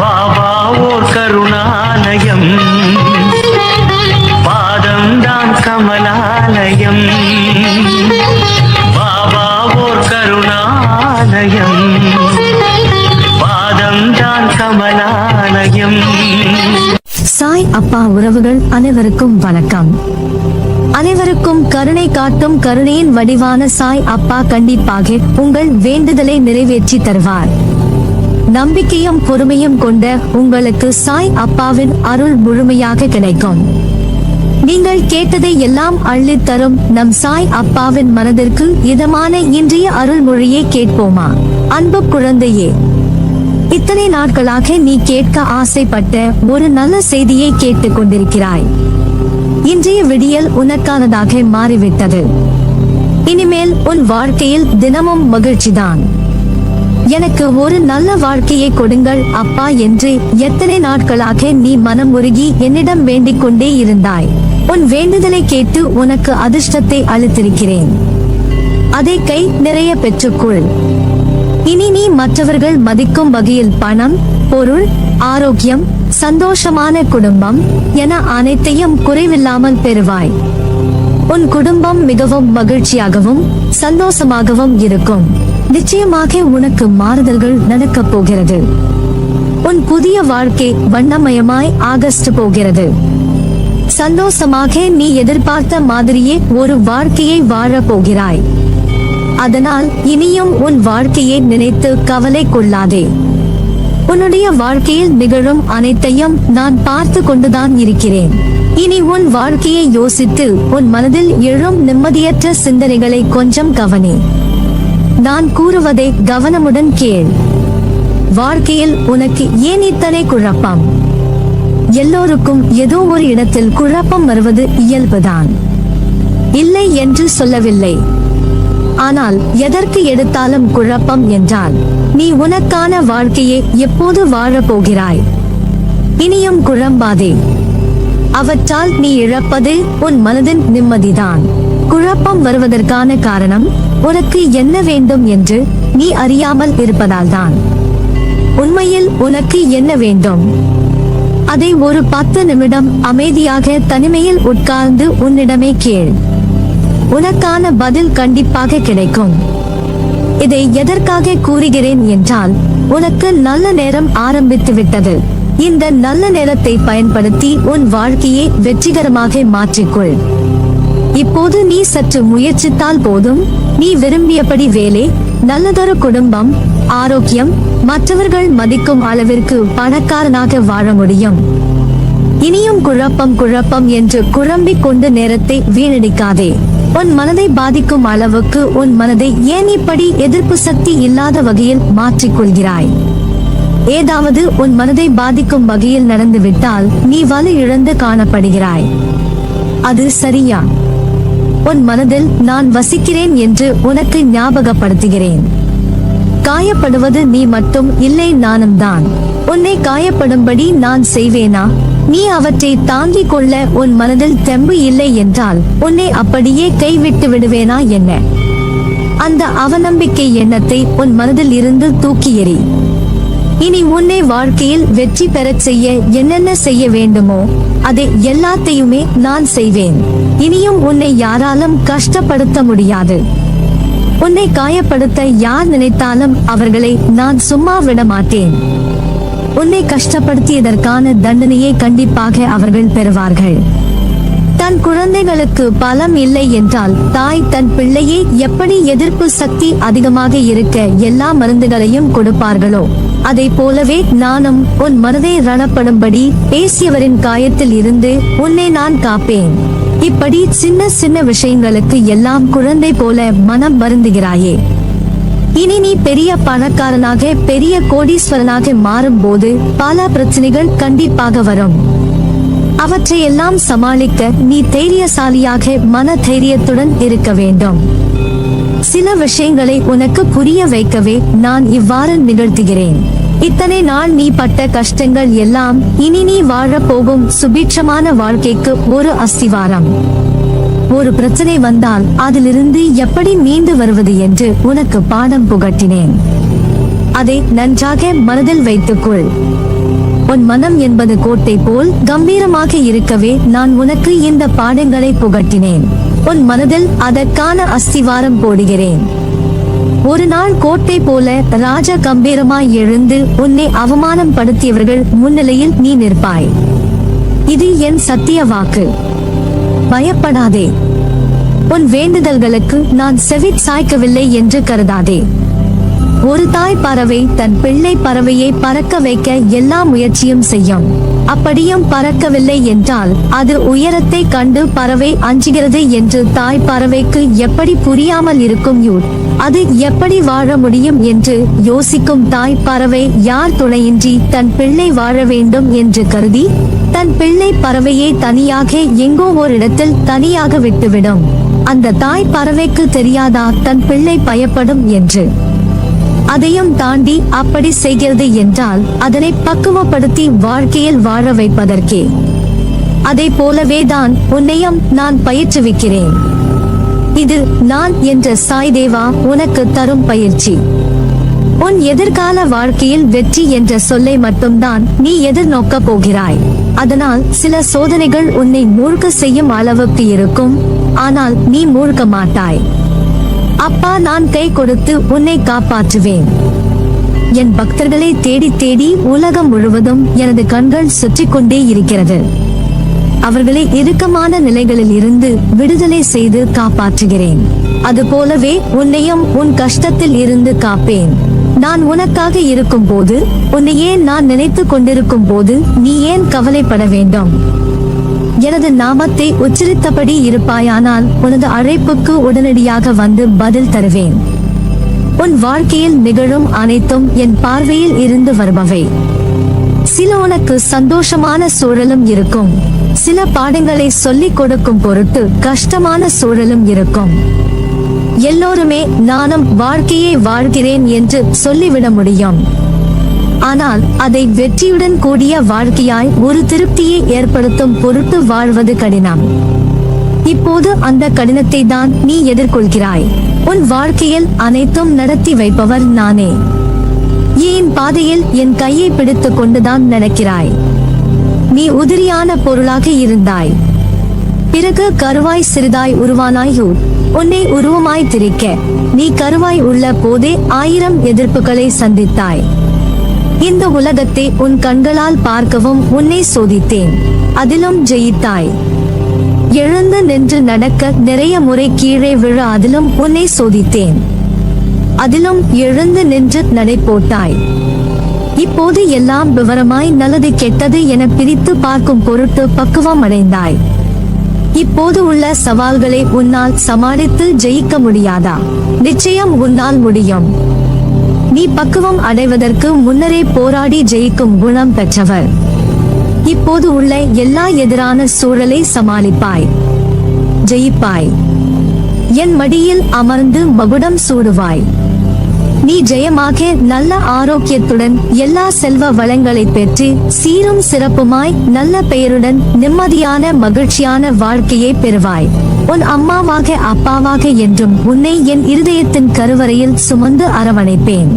பாபா ஓர் கருணாலயம். பாதம்தான் கமலாலயம். பாபா ஓர் கருணாலயம். பாதம்தான் கமலாலயம். சாய் அப்பா உறவுகள் அனைவருக்கும் வணக்கம். அனைவருக்கும் கருணை காட்டும் கருணையின் வடிவான சாய் அப்பா கண்டிப்பாக உங்கள் வேண்டுதலை நிறைவேற்றி தருவார். நம்பிக்கையும் பொறுமையும் கொண்ட உங்களுக்கு சாய் அப்பாவின் அருள் முழுமையாக கிடைக்கும். நீங்கள் கேட்டதை எல்லாம் அள்ளித் தரும் நம் சாய் அப்பாவின் மனதிற்கு இதமான இன்றைய அருள்மொழியை கேட்போமா? அன்பு குழந்தையே இத்தனை நாட்களாக நீ கேட்க ஆசைப்பட்ட ஒரு நல்ல செய்தியை கேட்டுக் கொண்டிருக்கிறாய். இன்றைய விடியல் உனக்கானதாக மாறிவிட்டது. இனிமேல் உன் வாழ்க்கையில் தினமும் மகிழ்ச்சிதான். எனக்கு ஒரு நல்ல வாழ்க்கையை கொடுங்கள் அப்பா என்று எத்தனை நாட்களாக நீ மனம் உருகி என்னிடம் வேண்டிக் கொண்டே இருந்தாய். உன் வேண்டுதலை கேட்டு உனக்கு அதிர்ஷ்டத்தை அளித்திருக்கிறேன். அதை கை நிறைய பெற்றுக்கொள். இனி நீ மற்றவர்கள் மதிக்கும் வகையில் பணம் பொருள் ஆரோக்கியம் சந்தோஷமான குடும்பம் என அனைத்தையும் குறைவில்லாமல் பெறுவாய். உன் குடும்பம் மிகவும் மகிழ்ச்சியாகவும் சந்தோஷமாகவும் இருக்கும். நிச்சயமாக உனக்கு மாறுதல்கள் நடக்கப் போகிறது. உன் புதிய வாழ்க்கை வண்ணமயமாய் ஆகஸ்ட் போகிறது. சந்தோஷமாக நீ எதிர்பார்த்த மாதிரியே ஒரு வாழ்க்கையை வாழப் போகிறாய். அதனால் இனியும் உன் வாழ்க்கையை நினைத்து கவலை கொள்ளாதே. உன்னுடைய வாழ்க்கையில் நிகழும் அனைத்தையும் நான் பார்த்து கொண்டுதான் இருக்கிறேன். இனி உன் வாழ்க்கையை யோசித்து உன் மனதில் எழும் நிம்மதியற்ற சிந்தனைகளை கொஞ்சம் கவனி. நான் கூறுவதை கவனமுடன் கேள். வாழ்க்கையில் உனக்கு ஏன் இத்தனை குழப்பம்? எல்லோருக்கும் ஏதோ ஒரு இடத்தில் குழப்பம் வருவது இயல்புதான். இல்லை என்று சொல்லவில்லை. ஆனால் எதற்கு எடுத்தாலும் குழப்பம் என்றால் நீ உனக்கான வாழ்க்கையை எப்போது வாழப் போகிறாய்? இனியும் குழம்பாதே. அவற்றால் நீ இழப்பது உன் மனதின் நிம்மதிதான். குழப்பம் வருவதற்கான காரணம்? உனக்கு என்ன வேண்டும் என்று நீ அறியாமல் இருப்பதால்தான். உண்மையில் உனக்கு என்ன வேண்டும்? அதை ஒரு பத்து நிமிடம் அமைதியாக தனிமையில் உட்கார்ந்து உன்னிடமே கேள். உனக்கான பதில் கண்டிப்பாக கிடைக்கும். இதை எதற்காக கூறுகிறேன் என்றால் உனக்கு நல்ல நேரம் ஆரம்பித்து விட்டது. இந்த நல்ல நேரத்தை பயன்படுத்தி உன் வாழ்க்கையை வெற்றிகரமாக மாற்றிக்கொள். இப்போது நீ சற்று முயற்சித்தால் போதும். நீ விரும்பியபடி வேலை நல்லதொரு குடும்பம் ஆரோக்கியம் மற்றவர்கள் மதிக்கும் அளவிற்கு பணக்காரனாக வாழ முடியும். இனியும் குழப்பம் குழப்பம் என்று குழம்பிக் கொண்டு நேரத்தை வீணடிக்காதே. உன் மனதை பாதிக்கும் அளவுக்கு உன் மனதை ஏன் இப்படி எதிர்ப்பு சக்தி இல்லாத வகையில் மாற்றிக் கொள்கிறாய்? ஏதாவது உன் மனதை பாதிக்கும் வகையில் நடந்துவிட்டால் நீ வலு இழந்து காணப்படுகிறாய். அது சரியா? உன் மனதில் நான் வசிக்கிறேன் என்று உனக்கு ஞாபகப்படுத்துகிறேன். காயப்படுவது நீ மட்டும் இல்லை நானும் தான். உன்னை காயப்படும்படி நான் செய்வேனா? நீ அவற்றை தாங்கிக் கொள்ள உன் மனதில் தெம்பு இல்லை என்றால் உன்னை அப்படியே கைவிட்டு விடுவேனா என்ன? அந்த அவநம்பிக்கை எண்ணத்தை உன் மனதில் இருந்து தூக்கி எறி. இனி உன்னை வாழ்க்கையில் வெற்றி பெறச் செய்ய என்னென்ன செய்ய வேண்டுமோ அதை எல்லாத்தையுமே நான் செய்வேன். இனியும் உன்னை யாராலும் கஷ்டப்படுத்த முடியாது. உன்னை காயப்படுத்த யார் நினைத்தாலும் அவர்களை நான் சும்மா விட மாட்டேன். உன்னை கஷ்டப்படுத்தியதற்கான தண்டனையை கண்டிப்பாக அவர்கள் பெறுவார்கள். தன் குழந்தைகளுக்கு பலம் இல்லை என்றால் தாய் தன் பிள்ளையை எப்படி எதிர்ப்பு சக்தி அதிகமாக இருக்க எல்லா மருந்துகளையும் கொடுப்பார்களோ? அதை போலவே நானும் உன் மனதை ரணப்படும்படி பேசியவரின் காயத்தில் இருந்து உன்னை நான் காப்பேன். இப்படி சின்ன சின்ன விஷயங்களுக்கு எல்லாம் குழந்தை போல மனம் வருந்துகிறாயே. இனி நீ பெரிய பணக்காரனாக பெரிய கோடீஸ்வரனாக மாறும்போது பல பிரச்சனைகள் கண்டிப்பாக வரும். அவற்றையெல்லாம் சமாளிக்க நீ தைரியசாலியாக மன தைரியத்துடன் இருக்க வேண்டும். சில விஷயங்களை உனக்கு புரிய வைக்கவே நான் இவ்வாறு நிகழ்த்துகிறேன். இத்தனை நாள் நீ பட்ட கஷ்டங்கள் எல்லாம் இனி நீ வாழப் போகும் சுபீட்சமான வாழ்க்கைக்கு ஒரு அஸ்திவாரம். ஒரு பிரச்சனை வந்தால் அதிலிருந்து எப்படி மீண்டு வருவது என்று உனக்கு பாடம் புகட்டினேன். அதை நன்றாக மனதில் வைத்துக்கொள். உன் மனம் என்பது கோட்டை போல் கம்பீரமாக இருக்கவே நான் உனக்கு இந்த பாடங்களை புகட்டினேன். உன் மனதில் அதற்கான அஸ்திவாரம் போடுகிறேன். ஒரு நாள் கோட்டை போல ராஜ கம்பீரமாய் எழுந்து உன்னை அவமானம் படுத்தியவர்கள் முன்னிலையில் நீ நிற்பாய். இது என் சத்திய வாக்கு. பயப்படாதே. உன் வேண்டுதல்களுக்கு நான் செவி சாய்க்கவில்லை என்று கருதாதே. ஒரு தாய் பறவை தன் பிள்ளை பறவையை பறக்க வைக்க எல்லா முயற்சியும் செய்யும். அப்படியும் பறக்கவில்லை என்றால் அது உயரத்தை கண்டு பறவை அஞ்சுகிறது என்று தாய் பறவைக்கு எப்படி புரியாமல் இருக்கும் யூட் அது எப்படி வாழ முடியும் என்று யோசிக்கும் தாய் பறவை யார் துணையின்றி தன் பிள்ளை வாழ வேண்டும் என்று கருதி தன் பிள்ளை பறவையை தனியாக எங்கோ ஓரிடத்தில் தனியாக விட்டுவிடும். அந்த தாய் பறவைக்கு தெரியாதா தன் பிள்ளை பயப்படும் என்று? அதையும் தாண்டி அப்படி செய்கிறது என்றால் அதனை பக்குவப்படுத்தி வாழ்க்கையில் வாழ வைப்பதற்கே. அதை போலவே தான் உன்னையும் நான் பயிற்றுவிக்கிறேன். இது நான் என்ற சாய் தேவா உனக்கு தரும் பயிற்சி. உன் எதிர்கால வாழ்க்கையில் வெற்றி என்ற சொல்லை மட்டும்தான் நீ எதிர்நோக்க போகிறாய். அதனால் சில சோதனைகள் உன்னை மூழ்க செய்யும் அளவுக்கு இருக்கும். ஆனால் நீ மூழ்க மாட்டாய். அப்பா நான் கை கொடுத்து உன்னை காப்பாற்றுவேன். என் பக்தர்களை தேடி தேடி உலகம் முழுவதும் எனது கண்கள் சுற்றி கொண்டே இருக்கிறது. அவர்களை இறுக்கமான நிலைகளில் இருந்து விடுதலை செய்து காப்பாற்றுகிறேன். அதுபோலவே உன்னையும் உன் கஷ்டத்தில் இருந்து காப்பேன். நான் உனக்காக இருக்கும் போது உன்னை ஏன் நான் நினைத்து கொண்டிருக்கும் போது நீ ஏன் கவலைப்பட வேண்டும்? எனது நாமத்தை உச்சரித்தபடி இருப்பாயானால் உனது அழைப்புக்கு உடனடியாக வந்து பதில் தருவேன். உன் வாழ்க்கையில் நிகழும் அனைத்தும் என் பார்வையில் இருந்து வருபவை. சில உனக்கு சந்தோஷமான சூழலும் இருக்கும். சில பாடங்களை சொல்லிக் கொடுக்கும் பொருட்டு கஷ்டமான சூழலும் இருக்கும். எல்லோருமே நானும் வாழ்க்கையை வாழ்கிறேன் என்று சொல்லிவிட முடியும். ஆனால் அதை வெற்றியுடன் கூடிய வாழ்க்கையாய் ஒரு திருப்தியை ஏற்படுத்தும் பொருட்டு வாழ்வது கடினம். இப்போது அந்த கடினத்தை தான் நீ எதிர்கொள்கிறாய். உன் வாழ்க்கையில் அனைத்தும் நடத்தி வைப்பவர் நானே. என் பாதையில் என் கையை பிடித்துக் கொண்டுதான் நடக்கிறாய்? நீ உதிரியான பொருளாக இருந்தாய். பிறகு கருவாய் சிறிதாய் உருவானாயோ உன்னை உருவமாய் திரிக்க. நீ கருவாய் உள்ள போதே ஆயிரம் எதிர்ப்புகளை சந்தித்தாய். இந்த உலகத்தை உன் கண்களால் பார்க்கவும் உன்னை சோதித்தேன். அதிலும் ஜெயித்தாய். எழுந்து நின்று நடக்க நிறைய முறை கீழே விழ அதிலும் உன்னை சோதித்தேன். அதிலும் எழுந்து நின்று நடை போட்டாய். இப்போது எல்லாம் விவரமாய் நல்லது கெட்டது என பிரித்து பார்க்கும் பொருட்டு பக்குவம் அடைந்தாய். இப்போது உள்ள சவால்களை உன்னால் சமாளித்து ஜெயிக்க முடியாதா? நிச்சயம் உன்னால் முடியும். பக்குவம் அடைவதற்கு முன்னரே போராடி ஜெயிக்கும் குணம் பெற்றவர். இப்போது உள்ள எல்லா எதிரான சூழலை சமாளிப்பாய். ஜெயிப்பாய். என் மடியில் அமர்ந்து மகுடம் சூடுவாய். நீ ஜெயமாக நல்ல ஆரோக்கியத்துடன் எல்லா செல்வ வளங்களை பெற்று சீரும் சிறப்புமாய் நல்ல பெயருடன் நிம்மதியான மகிழ்ச்சியான வாழ்க்கையை பெறுவாய். உன் அம்மாவாக அப்பாவாக என்றும் உன்னை என் இருதயத்தின் கருவறையில் சுமந்து அரவணைப்பேன்.